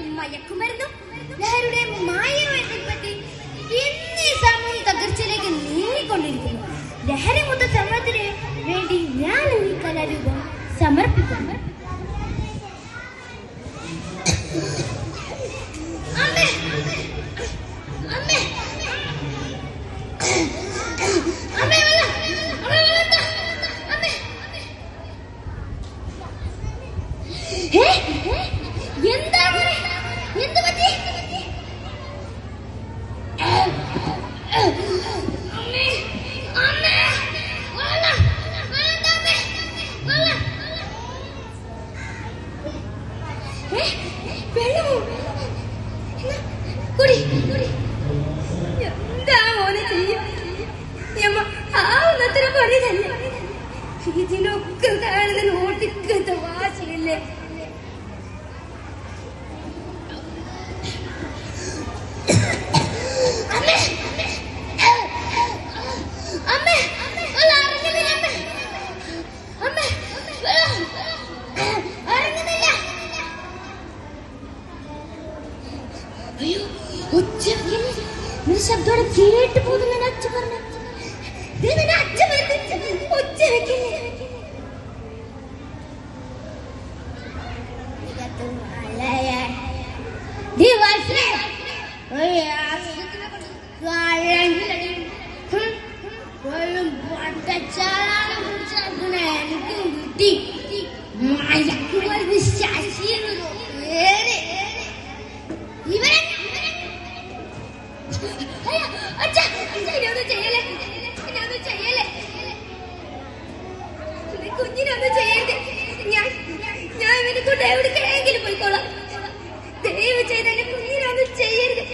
മദ്യവും മയക്കുമരുന്നും ലഹരിയുടെ മായമായി പിൻപറ്റി നീങ്ങിക്കൊണ്ടിരിക്കുന്നു. ലഹരി മുതൽ സമരത്തിന് വേണ്ടി ഞാൻ ഈ കലാരൂപം സമർപ്പിക്കുന്നു. കുടി. എന്താ മോനെ ചെയ്യും? ആവുന്നത്ര പണി തന്നെ ഇതിനൊക്കെ കാണുന്ന നോട്ടിക്കത്തെ വാശിയില്ലേ? ಹುಚ್ಚ ನಿಶಬ್ದೋಡ ಕೇಟ್ಬೋದು ನನ್ನ ಅಚ್ಚ ಬರ್ನ ನನ್ನ ಅಚ್ಚ ಬರ್ನ ಹುಚ್ಚ ಕೇಳಿ ದಿವಸ ಒಳ್ಳೆ ಅಟ್ಟ ಚಾಲ ಹುಚ್ಚ ನನಗೆ ಹುಟ್ಟಿ കുഞ്ഞിനൊന്നും ചെയ്യരുത് ഞാൻ ഞാൻ ഇവനെ കൊണ്ട് എവിടേക്കെങ്കിലും പോയിക്കോളാം. ദയവ് ചെയ്ത് എന്റെ കുഞ്ഞിനൊന്നും ചെയ്യരുത്.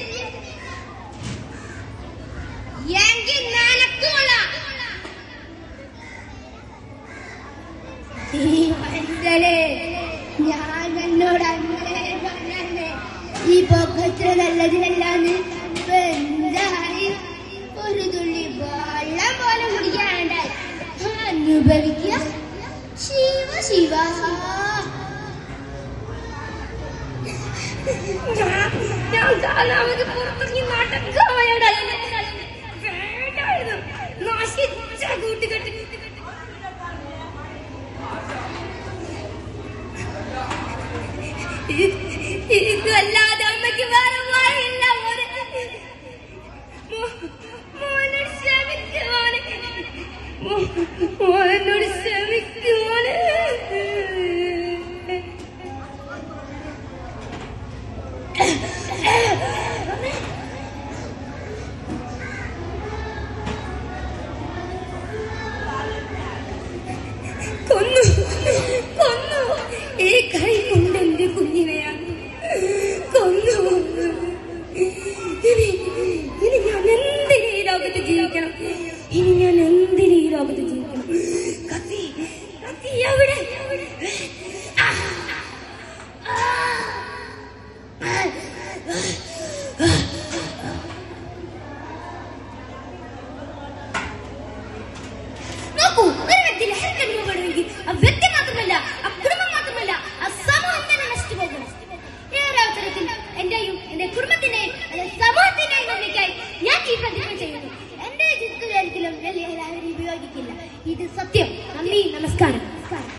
ഞാൻ എന്നോട് അങ്ങനെ പറഞ്ഞേ ഈ പൊക്കത്ര നല്ലതിനല്ലാന്ന് എന്തായി? ഒരു തുള്ളി വെള്ളം പോലെ കുടിക്കാണ്ടായി അനുഭവിക്കുക. ശിവ കാണാമത് പുറത്തിറങ്ങി നാട്ടക്കാവയോടായിരുന്നു വേണ്ടായിരുന്നു നശിച്ച കൂട്ടുകെട്ട് ഇതല്ലാതെ ಹೋಗುತ್ತಿದ್ದೀವಿ ಕತ್ತಿ ಕತ್ತಿ ಯಾವಿಡೆ നമസ്കാരം.